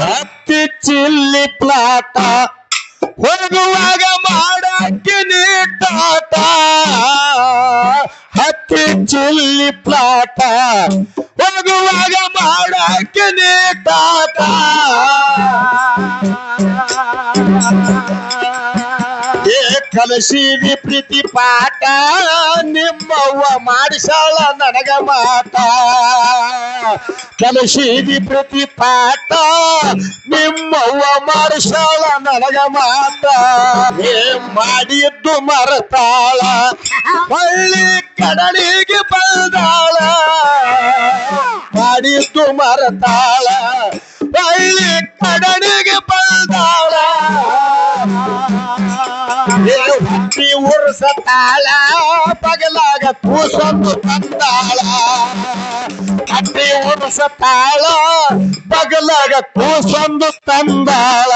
ಹತ್ತಿ ಚಿಲ್ಲಿ ಪ್ಲಾಟ ಹೋಗುವಾಗ ಮಾಡಕ್ಕೆ ನೀಟಾಟ. ಹತ್ತಿ ಚಿಲ್ಲಿ ಪ್ಲಾಟ ಹೋಗುವಾಗ ಮಾಡಕ್ಕೆ ನೀಟಾಟ. ಕಲಸಿದಿ ಪ್ರೀತಿ ಪಾಠ ನಿಮ್ಮವ್ವ ಮಾಡಿಸಾಳ ನನಗ ಮಾತ. ಕಲಸಿದಿ ಪ್ರತಿ ಪಾಠ ನಿಮ್ಮವ್ವ ಮಾಡಿಸಾಳ ನನಗ ಮಾತ. ಏ ಮಾಡಿದ್ದು ಮರತಾಳ, ಹಳ್ಳಿ ಕಡಲಿಗೆ ಬಂದಾಳ ಮಾಡಿದ್ದು ಮರತಾಳ, ಹಳ್ಳಿ ಕಡಲಿಗೆ ಬಂದಾಳ ಹುಟ್ಟಿ ಉರ್ಸತಾಳ ಪಗಲಾಗ ಕೂಸೊಂದು ತಂದಾಳ. ಕಟ್ಟಿ ಉರ್ಸತಾಳ ಪಗಲಾಗ ಕೂಸೊಂದು ತಂದಾಳ.